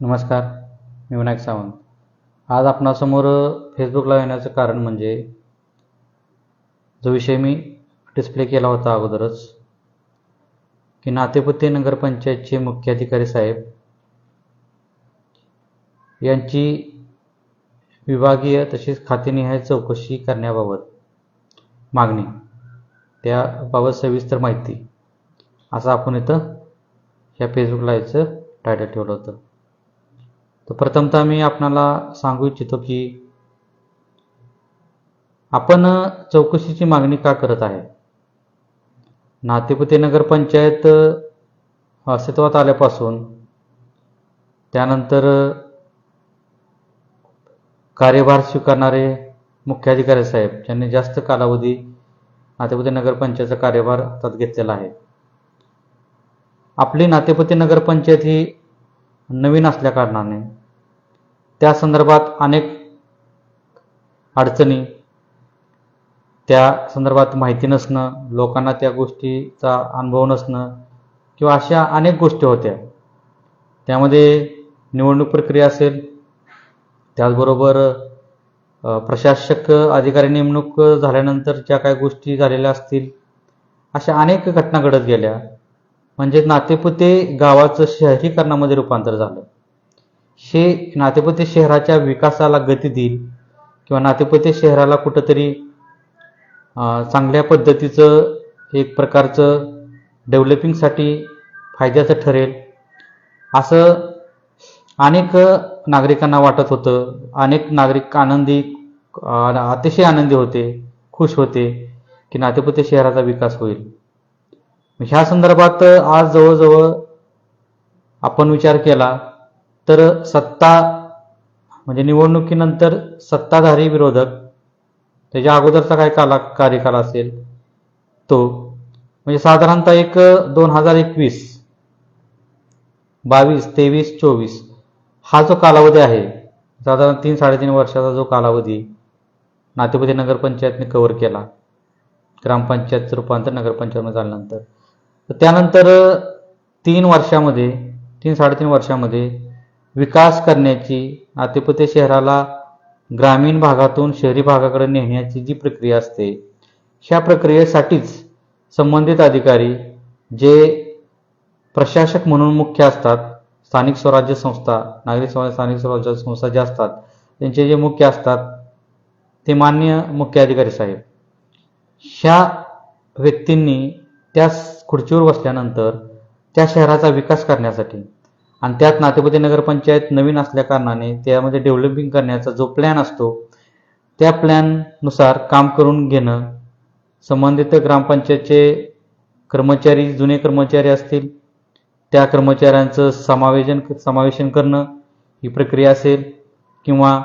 नमस्कार मी विनायक सावंत. आज आपणासमोर फेसबुकला येण्याचं कारण म्हणजे जो विषय मी डिस्प्ले केला होता अगोदरच की नातेपुते नगरपंचायतचे मुख्याधिकारी साहेब यांची विभागीय तसेच खातेनिहाय चौकशी करण्याबाबत मागणी. त्याबाबत सविस्तर माहिती. असं आपण इथं ह्या फेसबुकला याचं टायटल ठेवलं होतं. तर प्रथमतः मी आपणाला सांगू इच्छितो की आपण चौकशीची मागणी का करत आहे? नातेपुते नगरपंचायत अस्तित्वात आल्यापासून त्यानंतर कार्यभार स्वीकारणारे मुख्याधिकारी साहेब ज्यांनी जास्त कालावधी नातेपुते नगरपंचायतचा कार्यभार हातात घेतलेला आहे. आपली नातेपुते नगरपंचायत ही नवीन असल्या कारणाने. त्या संदर्भात अनेक अडचणी त्या संदर्भात माहिती नसणं लोकांना त्या गोष्टीचा अनुभव नसणं किंवा अशा अनेक गोष्टी होत्या. त्यामध्ये निवडणूक प्रक्रिया असेल त्याचबरोबर प्रशासक अधिकारी नेमणूक झाल्यानंतर ज्या काही गोष्टी झालेल्या असतील अशा अनेक घटना घडत गेल्या. म्हणजे नातेपुते गावाचं शहरीकरणामध्ये रूपांतर झालं. हे नातेपुते शहराच्या विकासाला गती देईल किंवा नातेपुते शहराला कुठंतरी चांगल्या पद्धतीचं एक प्रकारचं डेव्हलपिंगसाठी फायद्याचं ठरेल. असं अनेक नागरिकांना वाटत होतं. अनेक नागरिक आनंदी अतिशय आनंदी होते खुश होते की नातेपुते शहराचा विकास होईल. म्हणजे ह्या संदर्भात आज जवळजवळ आपण विचार केला तर सत्ता म्हणजे निवडणुकीनंतर सत्ताधारी विरोधक त्याच्या अगोदरचा काय काला कार्यकाल असेल तो म्हणजे साधारणतः एक दोन हजार एकवीस बावीस तेवीस चोवीस हा जो कालावधी आहे साधारण तीन साडेतीन वर्षाचा जो कालावधी नातेपती नगरपंचायतने कव्हर केला ग्रामपंचायतचं रूपांतर नगरपंचायतमध्ये झाल्यानंतर. तर त्यानंतर तीन वर्षामध्ये तीन साडेतीन वर्षामध्ये विकास करण्याची आतिपत्य शहराला ग्रामीण भागातून शहरी भागाकडे नेण्याची जी प्रक्रिया असते ह्या प्रक्रियेसाठीच संबंधित अधिकारी जे प्रशासक म्हणून मुख्य असतात स्थानिक स्वराज्य संस्था नागरिक समाज स्थानिक स्वराज्य संस्था ज्या असतात त्यांचे जे मुख्य असतात ते मान्य मुख्य अधिकारी साहेब. ह्या व्यक्तींनी त्या खुर्चीवर बसल्यानंतर त्या शहराचा विकास करण्यासाठी आणि त्यात नातेपती नगरपंचायत नवीन असल्या कारणाने त्यामध्ये डेव्हलपिंग करण्याचा जो प्लॅन असतो त्या प्लॅननुसार काम करून घेणं संबंधित ग्रामपंचायतचे कर्मचारी जुने कर्मचारी असतील त्या कर्मचाऱ्यांचं समावेशन समावेशन करणं ही प्रक्रिया असेल किंवा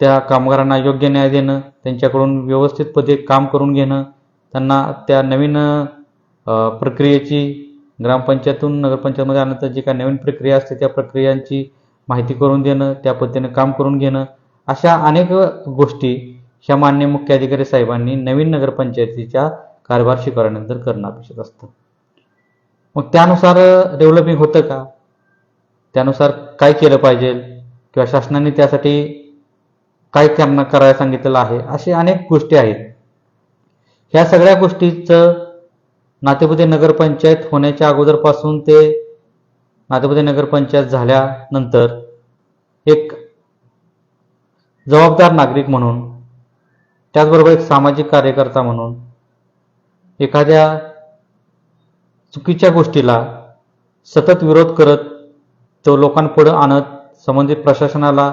त्या कामगारांना योग्य न्याय देणं त्यांच्याकडून व्यवस्थित पद्धत काम करून घेणं त्यांना त्या नवीन प्रक्रियेची ग्रामपंचायतून नगरपंचायतमध्ये आल्यानंतर जी काही नवीन प्रक्रिया असते त्या प्रक्रियांची माहिती करून देणं त्या पद्धतीने काम करून घेणं अशा अनेक गोष्टी ह्या मान्य मुख्य अधिकारी साहेबांनी नवीन नगरपंचायतीच्या कारभार स्वीकारल्यानंतर करणं अपेक्षित असतं. मग त्यानुसार डेव्हलपिंग होतं का? त्यानुसार काय केलं पाहिजे? किंवा शासनाने त्यासाठी काय करणं करायला सांगितलेलं आहे? असे अनेक गोष्टी आहेत. ह्या सगळ्या गोष्टीचं नातेपुते नगरपंचायत होण्याच्या अगोदरपासून ते नातेपुते नगरपंचायत झाल्यानंतर एक जबाबदार नागरिक म्हणून त्याचबरोबर एक सामाजिक कार्यकर्ता म्हणून एखाद्या चुकीच्या गोष्टीला सतत विरोध करत तो लोकांपुढं आणत संबंधित प्रशासनाला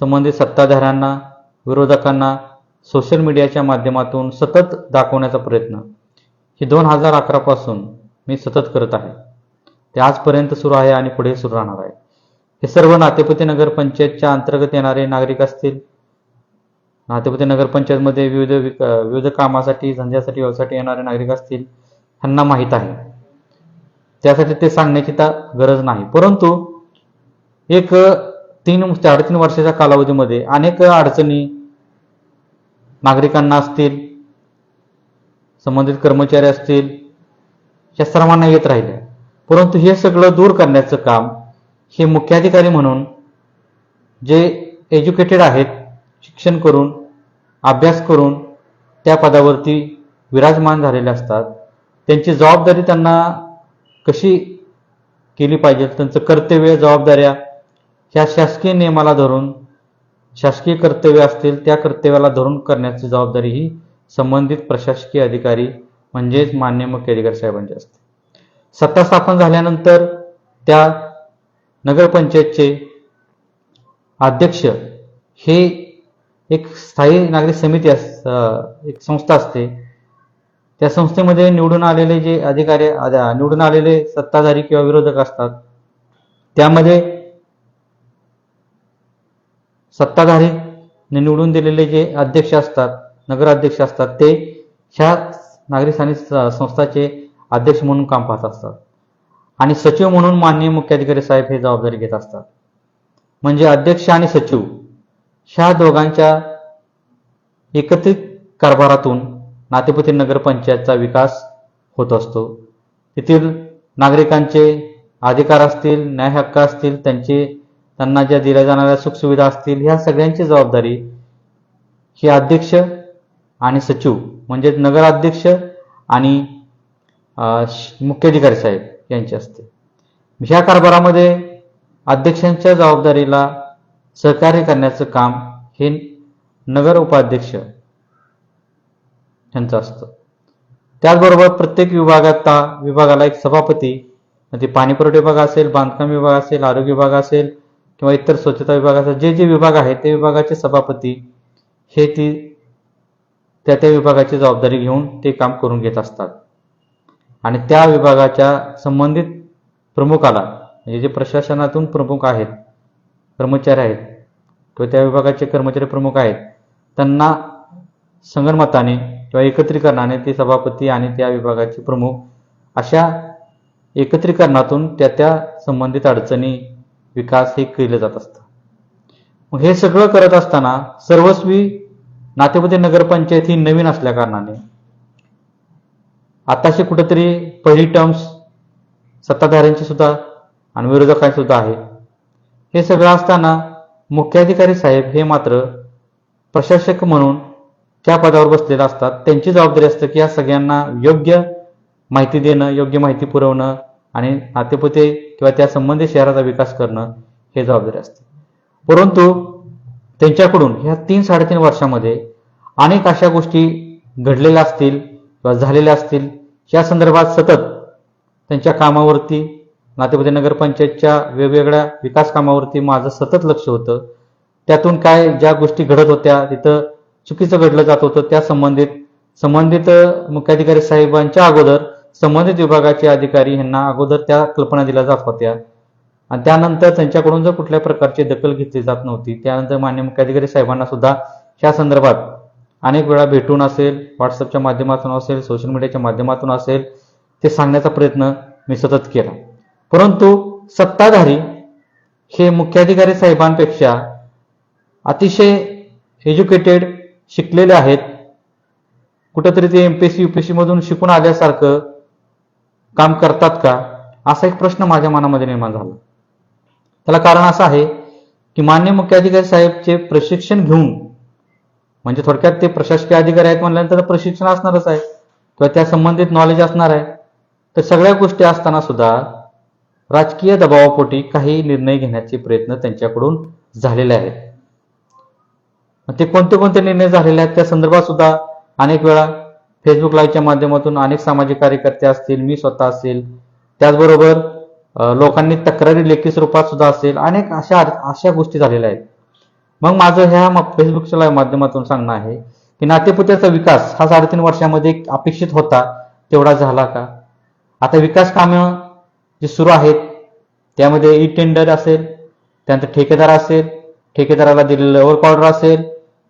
संबंधित सत्ताधाऱ्यांना विरोधकांना सोशल मीडियाच्या माध्यमातून सतत दाखवण्याचा प्रयत्न. ही दोन हजार अकरापासून मी सतत करत आहे. ते आजपर्यंत सुरू आहे आणि पुढे सुरू राहणार आहे. हे सर्व नातेपती नगरपंचायतच्या अंतर्गत येणारे नागरिक असतील. नातेपती नगरपंचायतमध्ये विविध विक विविध कामासाठी धंद्यासाठी व्यवसायासाठी येणारे नागरिक असतील ह्यांना माहीत आहे. त्यासाठी ते सांगण्याची त्या गरज नाही. परंतु एक तीन साडेतीन वर्षाच्या कालावधीमध्ये अनेक अडचणी नागरिकांना असतील. संबंधित कर्मचारी असतील या सर्वांना येत राहिल्या. परंतु हे सगळं दूर करण्याचं काम हे मुख्याधिकारी म्हणून जे एज्युकेटेड आहेत शिक्षण करून अभ्यास करून त्या पदावरती विराजमान झालेले असतात. त्यांची जबाबदारी त्यांना कशी केली पाहिजे त्यांचं कर्तव्य जबाबदाऱ्या ह्या शासकीय नियमाला धरून शासकीय कर्तव्य असतील त्या कर्तव्याला धरून करण्याची जबाबदारी ही संबंधित प्रशासकीय अधिकारी म्हणजेच मान्य मुख्य अधिकारी साहेबांचे असते सत्ता स्थापन झाल्यानंतर त्या नगरपंचायतचे अध्यक्ष हे एक स्थायी नागरिक समिती अस एक संस्था असते. त्या संस्थेमध्ये निवडून आलेले जे अधिकारी निवडून आलेले सत्ताधारी किंवा विरोधक असतात त्यामध्ये सत्ताधारी निवडून दिलेले जे अध्यक्ष असतात नगराध्यक्ष असतात. ते ह्या नागरी स्थानिक संस्थाचे अध्यक्ष म्हणून काम पाहत असतात. आणि सचिव म्हणून माननीय मुख्याधिकारी साहेब हे जबाबदारी घेत असतात. म्हणजे अध्यक्ष आणि सचिव ह्या दोघांच्या एकत्रित कारभारातून नातेपुती नगरपंचायतचा विकास होत असतो. तेथील नागरिकांचे अधिकार असतील न्याय हक्क असतील त्यांचे त्यांना ज्या दिल्या जाणाऱ्या सुखसुविधा असतील ह्या सगळ्यांची जबाबदारी ही अध्यक्ष आणि सचिव म्हणजे नगराध्यक्ष आणि मुख्याधिकारी साहेब यांचे असते. ह्या कारभारामध्ये अध्यक्षांच्या जबाबदारीला सहकार्य करण्याचं काम हे नगर उपाध्यक्ष यांचं असतं. त्याचबरोबर प्रत्येक विभागात विभागाला एक सभापती ते पाणीपुरवठा विभाग असेल बांधकाम विभाग असेल आरोग्य विभाग असेल किंवा इतर स्वच्छता विभाग असेल जे जे विभाग आहेत ते विभागाचे सभापती हे ती त्या त्या विभागाची जबाबदारी घेऊन ते काम करून घेत असतात. आणि त्या विभागाच्या संबंधित प्रमुखाला म्हणजे जे प्रशासनातून प्रमुख आहेत कर्मचारी आहेत किंवा त्या विभागाचे कर्मचारी प्रमुख आहेत त्यांना संगणमताने किंवा एकत्रीकरणाने ते सभापती आणि त्या विभागाचे प्रमुख अशा एकत्रीकरणातून त्या त्या संबंधित अडचणी विकास हे केलं जात असतं मग हे सगळं करत असताना सर्वस्वी नातेपुते नगरपंचायत ही नवीन असल्या कारणाने. आताशी कुठेतरी पहिली टर्म्स सत्ताधाऱ्यांची सुद्धा आणि विरोधकांची सुद्धा आहे. हे सगळं असताना मुख्याधिकारी साहेब हे मात्र प्रशासक म्हणून त्या पदावर बसलेले असतात. त्यांची जबाबदारी असते की या सगळ्यांना योग्य माहिती देणं योग्य माहिती पुरवणं आणि नातेपुते किंवा त्या संबंधित शहराचा विकास करणं हे जबाबदारी असते. परंतु त्यांच्याकडून ह्या तीन साडेतीन वर्षामध्ये अनेक अशा गोष्टी घडलेल्या असतील किंवा झालेल्या असतील. या संदर्भात सतत त्यांच्या कामावरती नातेपुते नगरपंचायतच्या वेगवेगळ्या विकास कामावरती माझं सतत लक्ष होतं. त्यातून काय ज्या गोष्टी घडत होत्या तिथं चुकीचं घडलं जात होतं त्या संबंधित संबंधित मुख्याधिकारी साहेबांच्या अगोदर संबंधित विभागाचे अधिकारी यांना अगोदर त्या कल्पना दिल्या जात होत्या. आणि त्यानंतर त्यांच्याकडून जर कुठल्या प्रकारची दखल घेतली जात नव्हती त्यानंतर मान्य मुख्याधिकारी साहेबांना सुद्धा या संदर्भात अनेक वेळा भेटून असेल व्हॉट्सअपच्या माध्यमातून असेल सोशल मीडियाच्या माध्यमातून असेल ते सांगण्याचा प्रयत्न मी सतत केला. परंतु सत्ताधारी हे मुख्याधिकारी साहेबांपेक्षा अतिशय एज्युकेटेड शिकलेले आहेत. कुठंतरी ते M P S C UPSC मधून शिकून आल्यासारखं काम करतात का? असा एक प्रश्न माझ्या मनामध्ये निर्माण झाला. त्याला कारण असं आहे की मान्य मुख्याधिकारी साहेबचे प्रशिक्षण घेऊन म्हणजे थोडक्यात ते प्रशासकीय अधिकारी आहेत म्हणल्यानंतर प्रशिक्षण असणारच आहे. किंवा त्या संबंधित नॉलेज असणार आहे. तर सगळ्या गोष्टी असताना सुद्धा राजकीय दबावापोटी काही निर्णय घेण्याचे प्रयत्न त्यांच्याकडून झालेले आहेत. मग ते कोणते कोणते निर्णय झालेले आहेत त्या संदर्भात सुद्धा अनेक वेळा फेसबुक लाईव्हच्या माध्यमातून अनेक सामाजिक कार्यकर्ते असतील मी स्वतः असेल त्याचबरोबर लोकांनी तक्रारी लेखी स्वरूपात सुद्धा असेल. अनेक अशा अशा गोष्टी झालेल्या आहेत. मग माझं ह्या फेसबुकच्या माध्यमातून सांगणं आहे की नातेपुत्याचा विकास हा साडेतीन वर्षामध्ये अपेक्षित होता. तेवढा झाला का? आता विकास कामं जी सुरू आहेत त्यामध्ये ई टेंडर असेल त्यानंतर ठेकेदार असेल ठेकेदाराला दिलेलं वर्क ऑर्डर असेल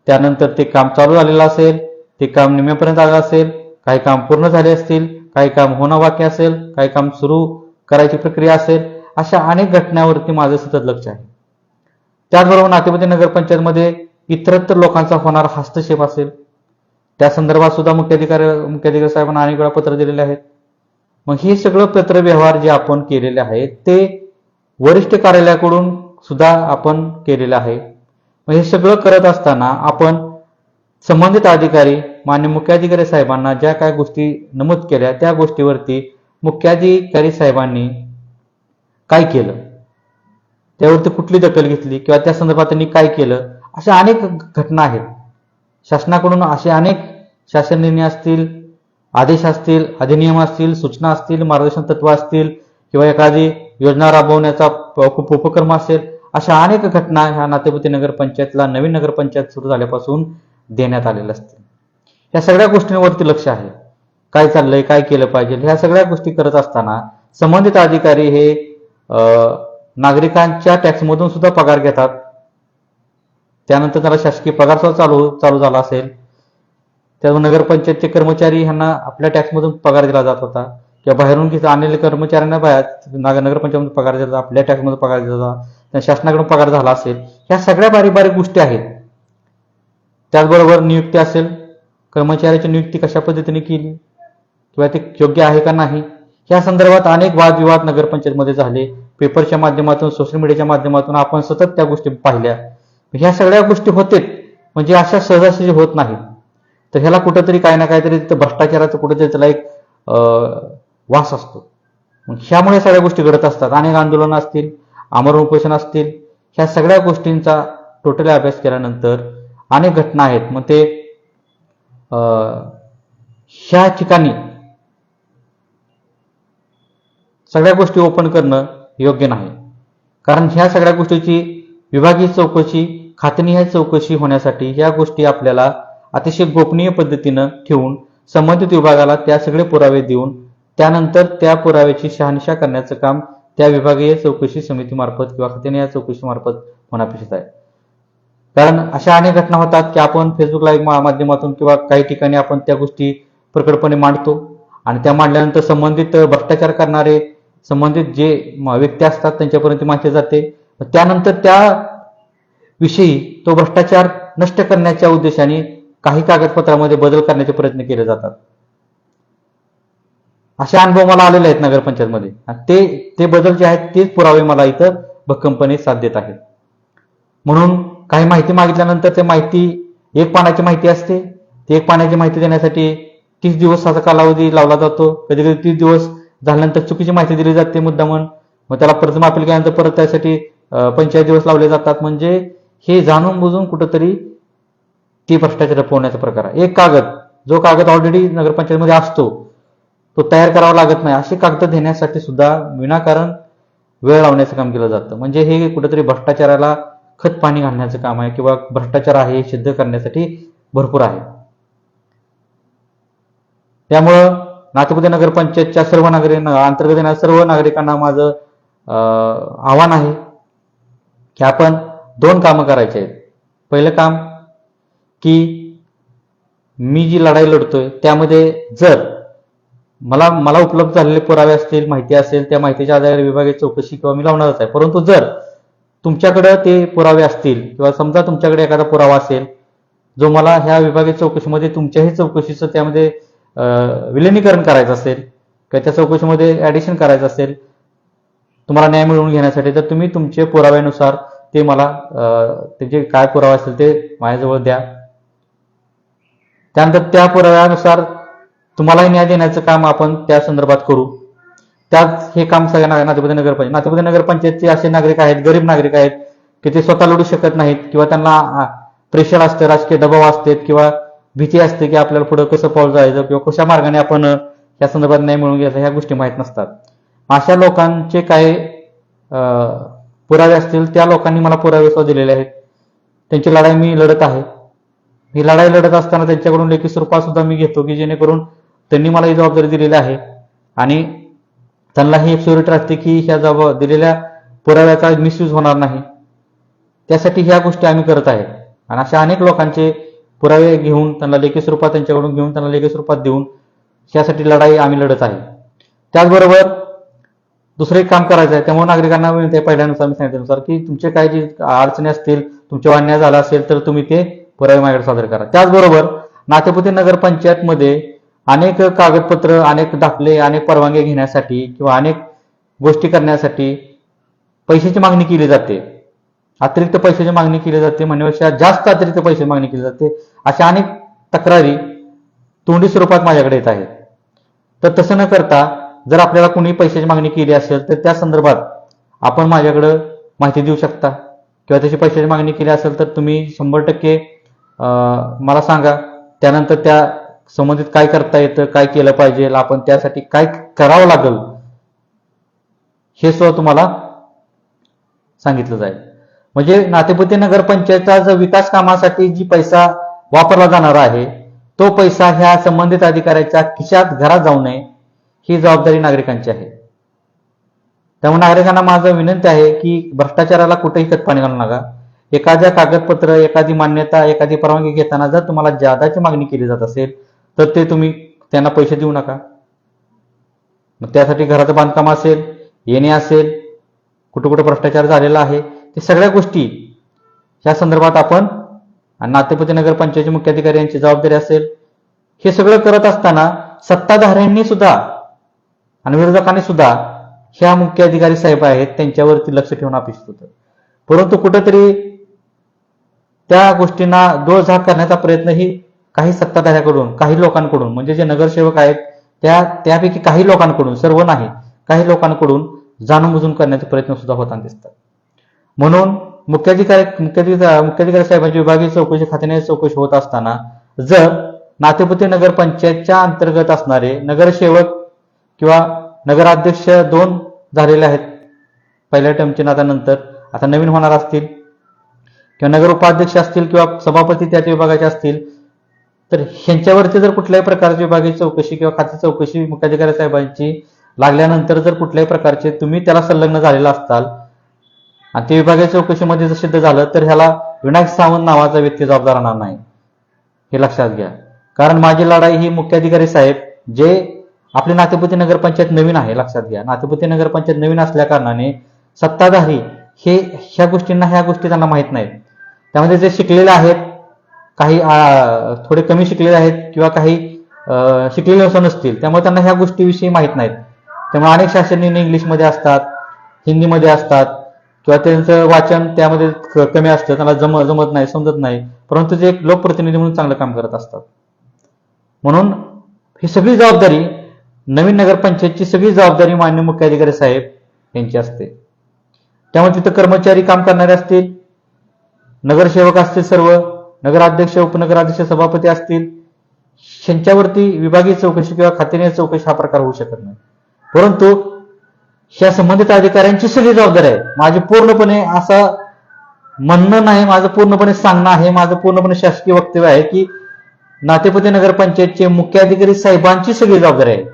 त्यानंतर ते काम चालू झालेलं असेल ते काम निम्म्यापर्यंत आलं असेल काही काम पूर्ण झाले असतील काही काम होणं बाकी असेल काही काम सुरू करायची प्रक्रिया असेल अशा अनेक घटनांवरती माझं सतत लक्ष आहे. त्याचबरोबर नातेपुते नगरपंचायतमध्ये इतरत्र लोकांचा होणारा हस्तक्षेप असेल त्या संदर्भात सुद्धा मुख्याधिकारी मुख्याधिकारी साहेबांना अनेक वेळा पत्र दिलेले आहेत. मग हे सगळं पत्रव्यवहार जे आपण केलेले आहेत ते वरिष्ठ कार्यालयाकडून सुद्धा आपण केलेलं आहे. मग हे सगळं करत असताना आपण संबंधित अधिकारी मान्य मुख्याधिकारी साहेबांना ज्या काय गोष्टी नमूद केल्या त्या गोष्टीवरती मुख्याधिकारी साहेबांनी काय केलं? त्यावरती कुठली दखल घेतली? किंवा त्या संदर्भात त्यांनी काय केलं? अशा अनेक घटना आहेत. शासनाकडून असे अनेक शासन निर्णय असतील आदेश असतील अधिनियम असतील सूचना असतील मार्गदर्शन तत्व असतील किंवा एखादी योजना राबवण्याचा प- उपक्रम असेल अशा अनेक घटना ह्या नातेपुती नगरपंचायतला नवीन नगरपंचायत सुरू झाल्यापासून देण्यात आलेल्या असतील. या सगळ्या गोष्टींवरती लक्ष आहे. काय चाललंय काय केलं पाहिजे ह्या सगळ्या गोष्टी करत असताना संबंधित अधिकारी हे नागरिकांच्या टॅक्समधून सुद्धा पगार घेतात. त्यानंतर त्याला शासकीय पगार सुद्धा चालू चालू झाला असेल. त्यामुळे नगरपंचायतचे कर्मचारी ह्यांना आपल्या टॅक्समधून पगार दिला जात होता. किंवा बाहेरून घेत आणलेल्या कर्मचाऱ्यांना बाहेर नाग नगरपंचायतमधून पगार दिला आपल्या टॅक्समध्ये पगार दिला जातो शासनाकडून पगार झाला असेल. ह्या सगळ्या बारीक बारीक गोष्टी आहेत. त्याचबरोबर नियुक्ती असेल. कर्मचाऱ्याची नियुक्ती कशा पद्धतीने केली? किंवा ते योग्य आहे का नाही? या संदर्भात अनेक वादविवाद नगरपंचायतमध्ये झाले. पेपरच्या माध्यमातून सोशल मीडियाच्या माध्यमातून आपण सतत त्या गोष्टी पाहिल्या. ह्या सगळ्या गोष्टी होतेत. म्हणजे अशा सहजासहजी होत नाहीत. तर ह्याला कुठंतरी काही ना काहीतरी तिथं भ्रष्टाचाराचं कुठेतरी त्याला एक वास असतो. मग ह्यामुळे सगळ्या गोष्टी घडत असतात. अनेक आंदोलनं असतील आमरण उपोषण असतील. ह्या सगळ्या गोष्टींचा टोटली अभ्यास केल्यानंतर अनेक घटना आहेत. मग ते ह्या ठिकाणी सगळ्या गोष्टी ओपन करणं योग्य नाही. कारण ह्या सगळ्या गोष्टीची विभागीय चौकशी खातनीय चौकशी होण्यासाठी या गोष्टी आपल्याला अतिशय गोपनीय पद्धतीनं ठेवून संबंधित विभागाला त्या सगळे पुरावे देऊन त्यानंतर त्या पुराव्याची शहानिशा करण्याचं काम त्या विभागीय चौकशी समितीमार्फत किंवा खातनीय चौकशीमार्फत होणं अपेक्षित आहे. कारण अशा अनेक घटना होतात की आपण फेसबुक लाईव्ह माध्यमातून किंवा काही ठिकाणी आपण त्या गोष्टी प्रकटपणे मांडतो आणि त्या मांडल्यानंतर संबंधित भ्रष्टाचार करणारे संबंधित जे व्यक्ती असतात त्यांच्यापर्यंत माहिती जाते. त्यानंतर त्या विषयी तो भ्रष्टाचार नष्ट करण्याच्या उद्देशाने काही कागदपत्रामध्ये बदल करण्याचे प्रयत्न केले जातात. असे अनुभव मला आलेले आहेत नगरपंचायतमध्ये. ते ते बदल जे आहेत तेच पुरावे मला इथं भक्कमपणे साथ देत आहेत. म्हणून काही माहिती मागितल्यानंतर ते माहिती एक पानाची माहिती असते. ती एक पाण्याची माहिती देण्यासाठी तीस दिवसाचा कालावधी लावला जातो. कधी कधी तीस दिवस झाल्यानंतर चुकीची माहिती दिली जाते मुद्दामून मग त्याला प्रथम अपील केल्यानंतर परत त्यासाठी पंचायत दिवस लावले जातात. म्हणजे हे जाणून बुजून कुठंतरी ती भ्रष्टाचार पोहण्याचा प्रकार आहे. एक कागद जो कागद ऑलरेडी नगरपंचायतमध्ये असतो तो तयार करावा लागत नाही. अशी कागद देण्यासाठी सुद्धा विनाकारण वेळ लावण्याचं काम केलं जातं. म्हणजे हे कुठेतरी भ्रष्टाचाराला खत पाणी घालण्याचं काम आहे किंवा भ्रष्टाचार आहे हे सिद्ध करण्यासाठी भरपूर आहे. त्यामुळं नातेपुते नगरपंचायतच्या सर्व नागरिक अंतर्गत येणाऱ्या सर्व नागरिकांना माझं आव्हान आहे की आपण दोन कामं करायचे आहेत. पहिलं काम की मी जी लढाई लढतोय त्यामध्ये जर मला मला उपलब्ध झालेले पुरावे असतील माहिती असेल त्या माहितीच्या आधारे विभागीय चौकशी किंवा मी लावणारच आहे. परंतु जर तुमच्याकडे ते पुरावे असतील किंवा समजा तुमच्याकडे एखादा पुरावा असेल जो मला ह्या विभागीय चौकशीमध्ये तुमच्याही चौकशीचं त्यामध्ये विलिनीकरण करायचं असेल किंवा त्या चौकशीमध्ये ऍडिशन करायचं असेल तुम्हाला न्याय मिळवून घेण्यासाठी तर तुम्ही तुमचे पुराव्यानुसार ते मला त्याचे काय पुरावा असेल ते माझ्याजवळ द्या. त्यानंतर त्या पुराव्यानुसार तुम्हालाही न्याय देण्याचं काम आपण त्या संदर्भात करू. त्याच हे काम सगळ्या ना- नगरपंचायत नातेपुते नगरपंचायतचे असे नागरिक आहेत गरीब नागरिक आहेत की ते स्वतः लढू शकत नाहीत किंवा त्यांना प्रेशर असते राजकीय दबाव असते किंवा भीती असते की आपल्याला पुढे कसं पाऊल जायचं किंवा कशा मार्गाने आपण या संदर्भात न्याय मिळवून घ्यायचा ह्या गोष्टी माहीत नसतात. अशा लोकांचे काही पुरावे असतील त्या लोकांनी मला पुरावे सुद्धा दिलेले आहेत. त्यांची लढाई मी लढत आहे. ही लढाई लढत असताना त्यांच्याकडून लेखी स्वरूपात सुद्धा मी घेतो की जेणेकरून त्यांनी मला ही जबाबदारी दिलेली आहे. आणि त्यांना ही एक असते की ह्या जबाब दिलेल्या पुराव्याचा मिसयूज होणार नाही. त्यासाठी ह्या गोष्टी आम्ही करत आहे. आणि अशा अनेक लोकांचे पुरावे घेऊन त्यांना लेखी स्वरूपात त्यांच्याकडून घेऊन त्यांना लेखी स्वरूपात देऊन यासाठी लढाई आम्ही लढत आहे. त्याचबरोबर दुसरं एक काम करायचं आहे. त्यामुळे नागरिकांना विनंती आहे पहिल्यानुसार मी सांगितल्यानुसार की तुमचे काही जे अडचणी असतील तुमच्या अन्याय झाला असेल तर तुम्ही ते पुरावे माझ्याकडे सादर करा. त्याचबरोबर नातेपुती नगरपंचायतमध्ये अनेक कागदपत्र अनेक दाखले अनेक परवानगी घेण्यासाठी किंवा अनेक गोष्टी करण्यासाठी पैशाची मागणी केली जाते. अतिरिक्त पैशाची मागणी केली जाते. म्हणण्यापेक्षा जास्त अतिरिक्त पैशाची मागणी केली जाते. अशा अनेक तक्रारी तोंडी स्वरूपात माझ्याकडे येत आहेत. तर तसं न करता जर आपल्याला कोणी पैशाची मागणी केली असेल तर त्या संदर्भात आपण माझ्याकडं माहिती देऊ शकता. किंवा त्याची पैशाची मागणी केली असेल तर तुम्ही शंभर टक्के मला सांगा. त्यानंतर त्या संबंधित काय करता येतं काय केलं पाहिजे आपण त्यासाठी काय करावं लागेल हे सुद्धा तुम्हाला सांगितलं जाईल. म्हणजे नातेपुते नगरपंचायतचा जो विकास कामासाठी जी पैसा वापरला जाणार आहे तो पैसा ह्या संबंधित अधिकाऱ्याच्या खिशात घरात जाऊ नये ही जबाबदारी नागरिकांची आहे. त्यामुळे नागरिकांना माझं विनंती आहे की भ्रष्टाचाराला कुठेही खतपाणी घालू नका. एखाद्या कागदपत्र एखादी मान्यता एखादी परवानगी घेताना जर तुम्हाला जादाची मागणी केली जात असेल तर ते तुम्ही त्यांना पैसे देऊ नका. मग त्यासाठी घराचं बांधकाम असेल येणे असेल कुठं कुठं भ्रष्टाचार झालेला आहे ते सगळ्या गोष्टी या संदर्भात आपण आणि नातेपती नगरपंचायतचे मुख्याधिकारी यांची जबाबदारी असेल हे सगळं करत असताना सत्ताधाऱ्यांनी सुद्धा आणि विरोधकांनी सुद्धा ह्या मुख्य अधिकारी साहेब आहेत त्यांच्यावरती लक्ष ठेवणं अपेक्षित होतं. परंतु कुठंतरी त्या गोष्टींना डोळझाक करण्याचा प्रयत्नही काही सत्ताधाऱ्याकडून काही लोकांकडून म्हणजे जे नगरसेवक आहेत त्या त्यापैकी काही लोकांकडून सर्व नाही काही लोकांकडून जाणूनबुजून करण्याचे प्रयत्न सुद्धा होताना दिसतात. म्हणून मुख्याधिकारी मुख्याधिकारी मुख्याधिकारी साहेबांची विभागीय चौकशी खात्याने चौकशी होत असताना जर नातेपुते नगरपंचायतच्या अंतर्गत असणारे नगरसेवक किंवा नगराध्यक्ष दोन झालेले आहेत पहिल्या टर्मच्या नादानंतर आता नवीन होणार असतील किंवा नगर उपाध्यक्ष असतील किंवा सभापती त्याच विभागाचे असतील तर ह्यांच्यावरती जर कुठल्याही प्रकारची विभागीय चौकशी किंवा खाते चौकशी मुख्याधिकारी साहेबांची लागल्यानंतर जर कुठल्याही प्रकारचे तुम्ही त्याला संलग्न झालेला असताल आणि ते विभागीय चौकशीमध्ये जर सिद्ध झालं तर ह्याला विनायक सावंत नावाचा व्यक्ती जबाबदार राहणार नाही. हे लक्षात घ्या. कारण माझी लढाई ही मुख्याधिकारी साहेब जे आपली नातेपुती नगरपंचायत नवीन आहे लक्षात घ्या. नातेपुती नगरपंचायत नवीन असल्या कारणाने सत्ताधारी हे ह्या गोष्टींना ह्या गोष्टी त्यांना माहीत नाहीत. त्यामध्ये जे शिकलेले आहेत काही थोडे कमी शिकलेले आहेत किंवा काही शिकलेले असं नसतील त्यामुळे त्यांना ह्या गोष्टीविषयी माहीत नाहीत. त्यामुळे अनेक शासन निर्णय इंग्लिशमध्ये असतात हिंदीमध्ये असतात किंवा त्यांचं वाचन त्यामध्ये क- कमी असतं त्यांना जम जमत नाही समजत नाही. परंतु ते एक लोकप्रतिनिधी म्हणून चांगलं काम करत असतात. म्हणून ही सगळी जबाबदारी नवीन नगरपंचायतची सगळी जबाबदारी मान्य मुख्याधिकारी साहेब यांची असते. त्यामुळे तिथं कर्मचारी काम करणारे असतील नगरसेवक असतील सर्व नगराध्यक्ष उपनगराध्यक्ष सभापती असतील यांच्यावरती विभागीय चौकशी किंवा खात्याने चौकशी हा प्रकार होऊ शकत नाही. परंतु ह्या संबंधित अधिकाऱ्यांची सगळी जबाबदारी आहे. माझे पूर्णपणे असं म्हणणं नाही माझं पूर्णपणे सांगणं आहे माझं पूर्णपणे शासकीय वक्तव्य आहे की नातेपती नगरपंचायतचे मुख्याधिकारी साहेबांची सगळी जबाबदारी आहे.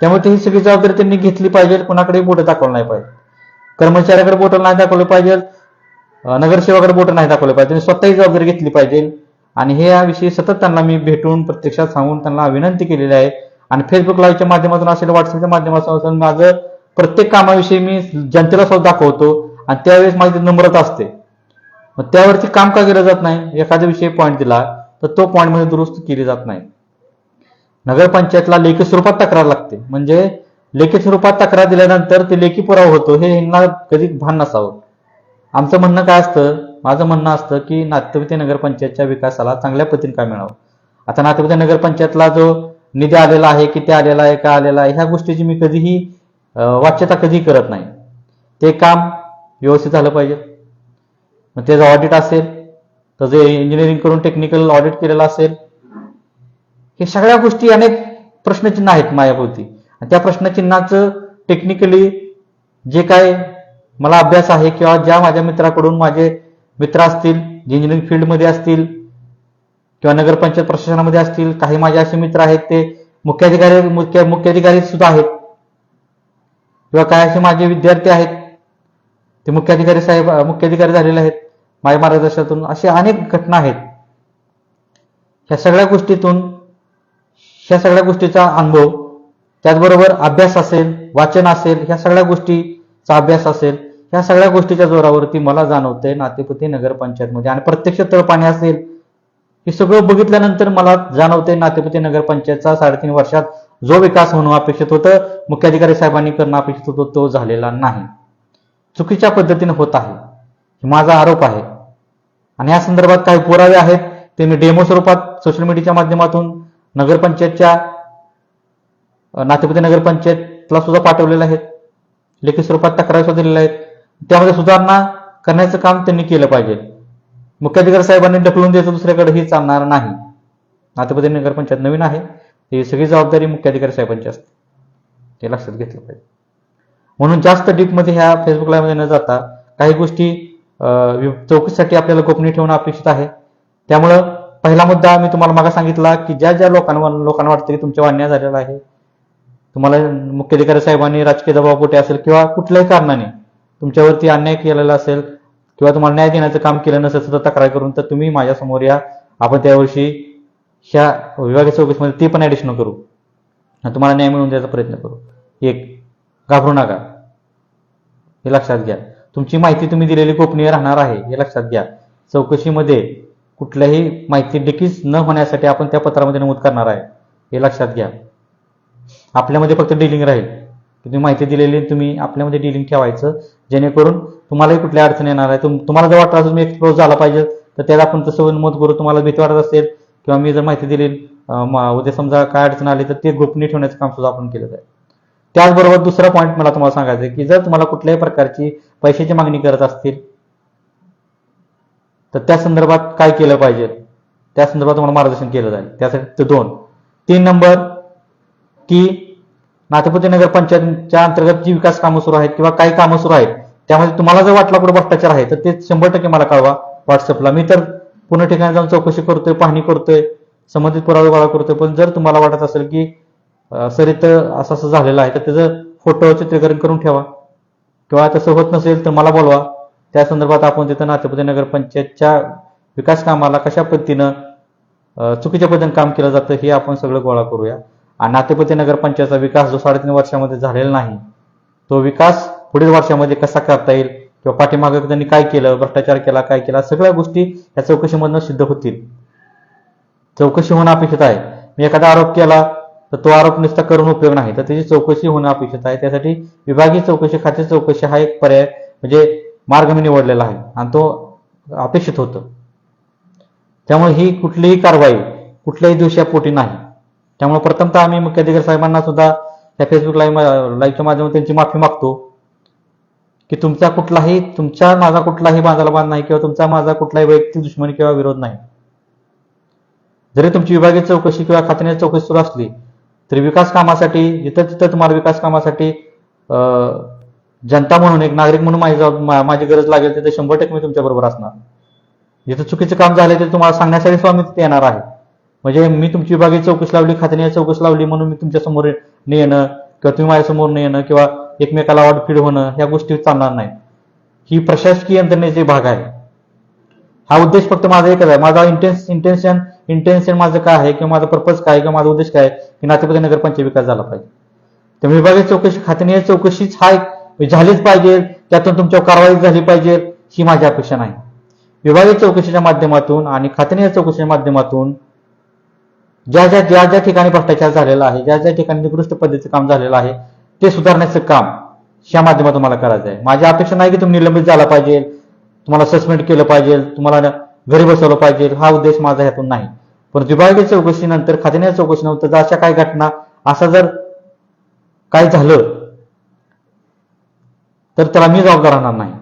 त्यामुळे ही सगळी जबाबदारी त्यांनी घेतली पाहिजे कोणाकडे बोटं दाखवलं नाही पाहिजे कर्मचाऱ्याकडे बोटं नाही दाखवलं पाहिजे नगरसेवाकडे बोट बोटं नाही दाखवलं पाहिजे त्यांनी स्वतःही जबाबदारी घेतली पाहिजे. आणि हे याविषयी सतत त्यांना मी भेटून प्रत्यक्षात सांगून त्यांना विनंती केलेली आहे. आणि फेसबुक लाईव्हच्या माध्यमातून असेल व्हॉट्सअपच्या माध्यमातून असेल माझं प्रत्येक कामाविषयी मी जनतेला सुद्धा दाखवतो आणि त्यावेळेस माझी नम्रता असते. मग त्यावरती काम का केलं जात नाही? एखाद्या विषयी पॉईंट दिला तर तो पॉईंटमध्ये दुरुस्त केली जात नाही. नगरपंचायतला लेखी स्वरूपात तक्रार लागते. म्हणजे लेखी स्वरूपात तक्रार दिल्यानंतर ते लेखी पुरावा होतो हे यांना कधी भान नसावं. आमचं म्हणणं काय असतं? माझं म्हणणं असतं की नातेपुते नगरपंचायतच्या विकासाला चांगल्या पद्धतीने काय मिळावं. आता नातेपुते नगरपंचायतला जो निधी आलेला आहे किती आलेला आहे का आलेला आहे ह्या गोष्टीची मी कधीही वाच्यता कधी करत नाही. ते काम व्यवस्थित झालं पाहिजे. मग त्याचं ऑडिट असेल तर जे इंजिनिअरिंग करून टेक्निकल ऑडिट केलेलं असेल हे सगळ्या गोष्टी अनेक प्रश्नचिन्ह आहेत माझ्याभोवती. आणि त्या प्रश्नचिन्हाचं टेक्निकली जे काय मला अभ्यास आहे किंवा ज्या माझ्या मित्राकडून माझे मित्र असतील जे इंजिनिअरिंग फील्डमध्ये असतील किंवा नगरपंचायत प्रशासनामध्ये असतील काही माझे असे मित्र आहेत ते मुख्याधिकारी मुख्य मुख्याधिकारी सुद्धा आहेत. किंवा काही असे माझे विद्यार्थी आहेत ते मुख्याधिकारी साहेब मुख्याधिकारी झालेले आहेत माझ्या मार्गदर्शनातून असे अनेक घटना आहेत. ह्या सगळ्या गोष्टीतून ह्या सगळ्या गोष्टीचा अनुभव त्याचबरोबर अभ्यास असेल वाचन असेल ह्या सगळ्या गोष्टीचा अभ्यास असेल ह्या सगळ्या गोष्टीच्या जोरावरती मला जाणवतंय नातेपुते नगरपंचायतमध्ये. आणि प्रत्यक्ष तळपाणी असेल हे सगळं बघितल्यानंतर मला जाणवते नातेपती नगरपंचायतचा साडेतीन वर्षात जो विकास होणं अपेक्षित होतं मुख्याधिकारी साहेबांनी करणं अपेक्षित होतं तो झालेला नाही. चुकीच्या पद्धतीने होत आहे. माझा आरोप आहे. आणि या संदर्भात काही पुरावे आहेत. ते मी डेमो स्वरूपात सोशल मीडियाच्या माध्यमातून नगरपंचायतच्या नातेपती नगरपंचायतला सुद्धा पाठवलेले आहेत लेखी स्वरूपात तक्रारी सुद्धा दिलेल्या आहेत. त्यामध्ये सुधारणा करण्याचं काम त्यांनी केलं पाहिजे. मुख्याधिकारी साहेबांनी ढकलून द्यायचं दुसऱ्याकडे हे चालणार नाही. नातेपुते नगरपंचायत नवीन आहे. ही सगळी जबाबदारी मुख्याधिकारी साहेबांची असते. ते लक्षात घेतलं पाहिजे. म्हणून जास्त डीपमध्ये ह्या फेसबुक लाईव्हमध्ये न जाता काही गोष्टी चौकशीसाठी आपल्याला गोपनीय ठेवणं अपेक्षित आहे. त्यामुळं पहिला मुद्दा मी तुम्हाला मागा सांगितला की ज्या ज्या लोकांवर लोकांना वाटतं की तुमच्या अन्याय झालेला आहे तुम्हाला मुख्याधिकारी साहेबांनी राजकीय दबाव कुठे असेल किंवा कुठल्याही कारणाने तुमच्यावरती अन्याय केलेला असेल किंवा तुम्हाला न्याय देण्याचं काम केलं नसेल सुद्धा तक्रार करून तर तुम्ही माझ्यासमोर या. आपण त्यावर्षी ह्या विभागीय चौकशीमध्ये ते पण ॲडिशन करू. तुम्हाला न्याय मिळवून द्यायचा प्रयत्न करू. एक घाबरू नका. हे लक्षात घ्या. तुमची माहिती तुम्ही दिलेली गोपनीय राहणार आहे हे लक्षात घ्या. चौकशीमध्ये कुठल्याही माहिती डिकीज न होण्यासाठी आपण त्या पत्रामध्ये नमूद करणार आहे हे लक्षात घ्या. आपल्यामध्ये फक्त डिलिंग राहील. तुम्ही माहिती दिलेली तुम्ही आपल्यामध्ये डिलिंग ठेवायचं. जेणेकरून तुम्हालाही कुठल्या अडचण येणार आहे तुम तुम्हाला जर वाटत असेल तुम्ही एक्सप्लोज झाला पाहिजे तर त्याला आपण तसं मत करू तुम्हाला भीती वाटत असेल किंवा मी जर माहिती दिली उद्या समजा काय अडचण आली तर ते गोपनीय ठेवण्याचं काम सुद्धा आपण केलं जाईल त्याचबरोबर दुसरा पॉईंट मला तुम्हाला सांगायचं आहे की जर तुम्हाला कुठल्याही प्रकारची पैशाची मागणी करत असतील तर त्या संदर्भात काय केलं पाहिजे? त्या संदर्भात तुम्हाला मार्गदर्शन केलं जाईल. त्यासाठी दोन. तीन नंबर की नाथपती नगर पंचायतच्या अंतर्गत जी विकास कामं सुरू आहेत किंवा काही कामं सुरू आहेत त्यामध्ये तुम्हाला जर वाटला कुठे भ्रष्टाचार आहे तर ते शंभर टक्के मला कळवा व्हॉट्सअपला मी तर पूर्ण ठिकाणी जाऊन चौकशी करतोय पाहणी करतोय संबंधित पुरावे गोळा करतोय पण जर तुम्हाला वाटत असेल की सर इथं असं असं झालेलं आहे तर त्याचं फोटो चित्रीकरण करून ठेवा. किंवा तसं होत नसेल तर मला बोलवा. त्या संदर्भात आपण तिथं नाथपती नगर पंचायतच्या विकास कामाला कशा पद्धतीनं चुकीच्या पद्धतीने काम केलं जातं हे आपण सगळं गोळा करूया. आणि नातेपती नगरपंचायतचा विकास जो साडेतीन वर्षामध्ये झालेला नाही तो विकास पुढील वर्षामध्ये कसा करता येईल किंवा पाठीमागे त्यांनी काय केलं भ्रष्टाचार केला काय केला सगळ्या गोष्टी या चौकशीमधनं सिद्ध होतील. चौकशी होणं अपेक्षित आहे. मी एखादा आरोप केला तर तो आरोप नुसता करून उपयोग नाही. तर त्याची चौकशी होणं अपेक्षित आहे. त्यासाठी विभागीय चौकशी खाते चौकशी हा एक पर्याय म्हणजे मार्ग मी निवडलेला आहे आणि तो अपेक्षित होतं. त्यामुळे ही कुठलीही कारवाई कुठल्याही दिवशी पोटी नाही. त्यामुळे प्रथमतः आम्ही मुख्याधिकारी साहेबांना सुद्धा त्या फेसबुक लाईव्ह लाईव्हच्या माध्यमातून त्यांची माफी मागतो. की तुमचा कुठलाही तुमचा माझा कुठलाही बांधाला बांध नाही किंवा तुमचा माझा कुठलाही वैयक्तिक दुश्मनी किंवा विरोध नाही. जरी तुमची विभागीय चौकशी किंवा खात्याने चौकशी सुरू असली तरी विकास कामासाठी जिथं तिथं तुम्हाला विकास कामासाठी जनता म्हणून एक नागरिक म्हणून माझी जबाब- माझी गरज लागेल तिथे शंभर टक्के मी तुमच्या बरोबर असणार. जिथं चुकीचं काम झालं ते तुम्हाला सांगण्यासाठी स्वामी तिथे येणार आहे. म्हणजे मी तुमची विभागीय चौकशी लावली खात्याने चौकशी लावली म्हणून मी तुमच्यासमोर न येणं किंवा तुम्ही माझ्यासमोर न येणं किंवा एकमेकाला वाटफीड होणं ह्या गोष्टी चालणार नाही. ही प्रशासकीय यंत्रणेचे भाग आहे. हा उद्देश फक्त माझा एकच आहे. माझा इंटेन्स इंटेन्शन इंटेन्शन माझं काय आहे किंवा माझा पर्पज काय किंवा माझा उद्देश काय आहे की नातेपती नगरपंचायत विकास झाला पाहिजे. त्यामुळे विभागीय चौकशी खात्याने चौकशीच हा एक झालीच पाहिजे त्यातून तुमच्यावर कारवाई झाली पाहिजे ही माझी अपेक्षा नाही. विभागीय चौकशीच्या माध्यमातून आणि खात्याने चौकशीच्या माध्यमातून ज्या ज्या ज्या ज्या ठिकाणी भ्रष्टाचार झालेला आहे ज्या ज्या ठिकाणी निकृष्ट पद्धतीचं काम झालेलं आहे ते सुधारण्याचं काम या माध्यमातून मला करायचं आहे. माझी अपेक्षा नाही की तुम्ही निलंबित झाला पाहिजे तुम्हाला सस्पेंड केलं पाहिजे तुम्हाला घरी बसवलं पाहिजे. हा उद्देश माझा ह्यातून नाही. पण विभागीय चौकशीनंतर खात्याने चौकशीनंतर जर अशा काही घटना असं जर काय झालं तर त्याला मी जबाबदार राहणार नाही.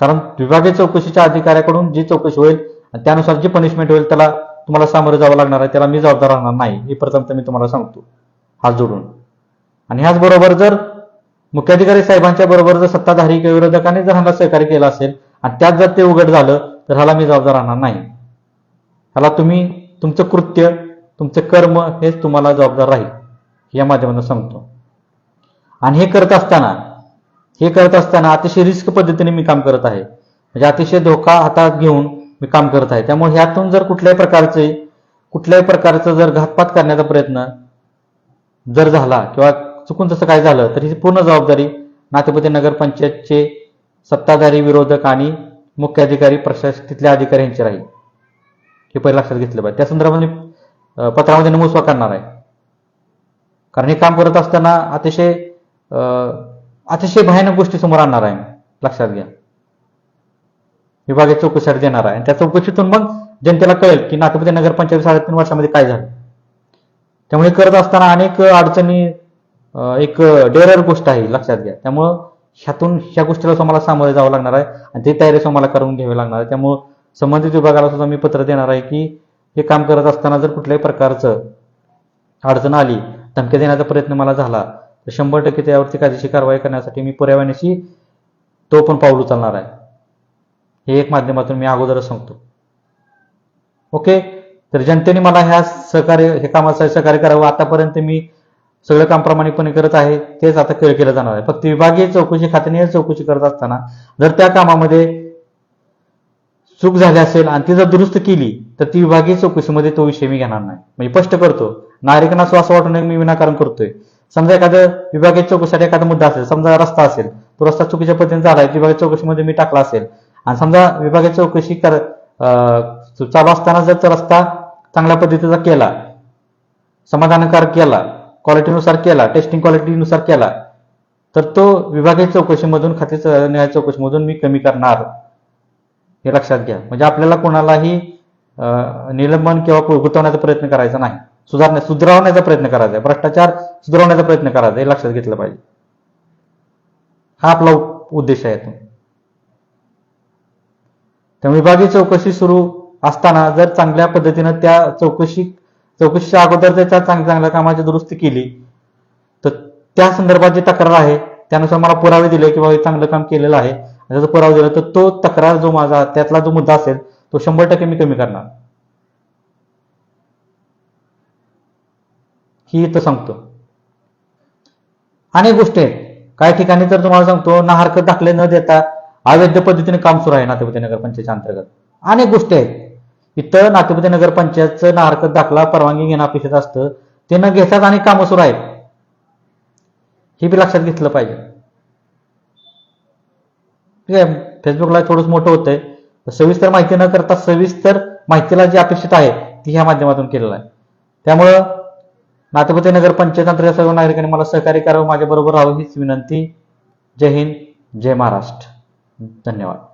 कारण विभागीय चौकशीच्या अधिकाऱ्याकडून जी चौकशी होईल आणि त्यानुसार जी पनिशमेंट होईल त्याला तुम्हाला सामोरं जावं लागणार आहे त्याला मी जबाबदार राहणार नाही. हे प्रथम मी तुम्हाला सांगतो. हात जोडून. आणि ह्याचबरोबर जर मुख्याधिकारी साहेबांच्या बरोबर जर सत्ताधारी किंवा विरोधकांनी जर ह्याला सहकार्य केलं असेल आणि त्यात जर ते उघड झालं तर ह्याला मी जबाबदार राहणार नाही. ह्याला तुम्ही तुमचं कृत्य तुमचं कर्म हेच तुम्हाला जबाबदार राहील. या माध्यमातून सांगतो. आणि हे करत असताना हे करत असताना अतिशय रिस्क पद्धतीने मी काम करत आहे. म्हणजे अतिशय धोका हातात घेऊन मी काम करत आहे. त्यामुळे ह्यातून जर कुठल्याही प्रकारचे कुठल्याही प्रकारचं जर घातपात करण्याचा प्रयत्न जर झाला किंवा चुकून तसं काय झालं तर ही पूर्ण जबाबदारी नातेपती नगरपंचायतचे सत्ताधारी विरोधक आणि मुख्य अधिकारी प्रशासक तिथल्या अधिकारी यांची राहील. हे पहिले लक्षात घेतलं पाहिजे. त्या संदर्भात मी पत्रामध्ये नमूद सुद्धा करणार आहे. कारण हे काम करत असताना अतिशय अतिशय भयानक गोष्टी समोर आणणार आहे लक्षात घ्या. विभागीय चौकशीसाठी देणार आहे. आणि त्या चौकशीतून मग जनतेला कळेल की नागपूरच्या नगरपंचायत साडेतीन वर्षामध्ये काय झालं. त्यामुळे करत असताना अनेक अडचणी एक डेरर गोष्ट आहे लक्षात घ्या. त्यामुळं ह्यातून ह्या गोष्टीला तुम्हाला सामोरे जावं लागणार आहे आणि ती तयारी तुम्हाला करून घ्यावी लागणार आहे. त्यामुळं संबंधित विभागाला सुद्धा मी पत्र देणार आहे की हे काम करत असताना जर कुठल्याही प्रकारचं अडचण आली धमकी देण्याचा प्रयत्न मला झाला तर शंभर टक्के त्यावरती कायदेशीर कारवाई करण्यासाठी मी पर्यावरणाशी तो पण पाऊल उचलणार आहे. हे एक माध्यमातून मी अगोदरच सांगतो. ओके? तर जनतेने मला ह्या सहकार्य हे कामाचं सहकार्य करावं. आतापर्यंत मी सगळं काम प्रामाणिकपणे करत आहे तेच आता केलं केलं जाणार आहे. फक्त विभागीय चौकशी खात्याने चौकशी करत असताना जर त्या कामामध्ये चूक झाली असेल आणि ती जर दुरुस्त केली तर ती विभागीय चौकशीमध्ये तो विषय मी घेणार नाही. म्हणजे स्पष्ट करतो नागरिकांना असं असं वाटू नये मी विनाकारण करतोय. समजा एखादं विभागीय चौकशीसाठी एखादा मुद्दा असेल समजा रस्ता असेल तो रस्ता चुकीच्या पद्धतीने झालाय विभागीय चौकशीमध्ये मी टाकला असेल आणि समजा विभागाची चौकशी कर चालू असताना जर तो रस्ता चांगल्या पद्धतीचा केला समाधानकारक केला क्वालिटीनुसार केला टेस्टिंग क्वालिटीनुसार केला तर तो विभागीय चौकशीमधून खाते न्याय चौकशीमधून मी कमी करणार. हे लक्षात घ्या. म्हणजे आपल्याला कोणालाही निलंबन किंवा गु- गुंतवण्याचा प्रयत्न करायचा नाही. सुधारण्या सुधारवण्याचा प्रयत्न करायचा आहे. भ्रष्टाचार सुधारवण्याचा प्रयत्न करायचा हे लक्षात घेतलं पाहिजे. हा आपला उद्देश आहे तो. तर विभागीय चौकशी सुरू असताना जर चांगल्या पद्धतीनं त्या चौकशी चौकशीच्या अगोदर त्याच्या चांग चांगल्या कामाची दुरुस्ती केली तर त्या संदर्भात जी तक्रार आहे त्यानुसार मला पुरावे दिले किंवा हे चांगलं काम केलेलं आहे. त्याचा पुरावा दिला तर तो तक्रार जो माझा त्यातला जो मुद्दा असेल तो शंभर टक्के मी कमी करणार. ही इथं सांगतो. अनेक गोष्टी आहेत. काही ठिकाणी तर तुम्हाला सांगतो ना हरकत दाखले न देता अवैध पद्धतीने काम सुरू आहे नातेपती नगरपंचायतच्या अंतर्गत. अनेक गोष्टी आहेत. इथं नातेपती नगरपंचायतचं ना हरकत दाखला परवानगी घेणं अपेक्षित असतं. ते न घेतात अनेक कामं सुरू आहेत. हे बी लक्षात घेतलं पाहिजे. ठीक आहे. फेसबुकला थोडंच मोठं होतंय. सविस्तर माहिती न करता सविस्तर माहितीला जी अपेक्षित आहे ती ह्या माध्यमातून केलेलं आहे. त्यामुळं नातेपती नगर पंचायत अंतर्गत सर्व नागरिकांनी मला सहकार्य करावं. माझ्याबरोबर राहावं हीच विनंती. जय हिंद. जय महाराष्ट्र. 嗯，再聊。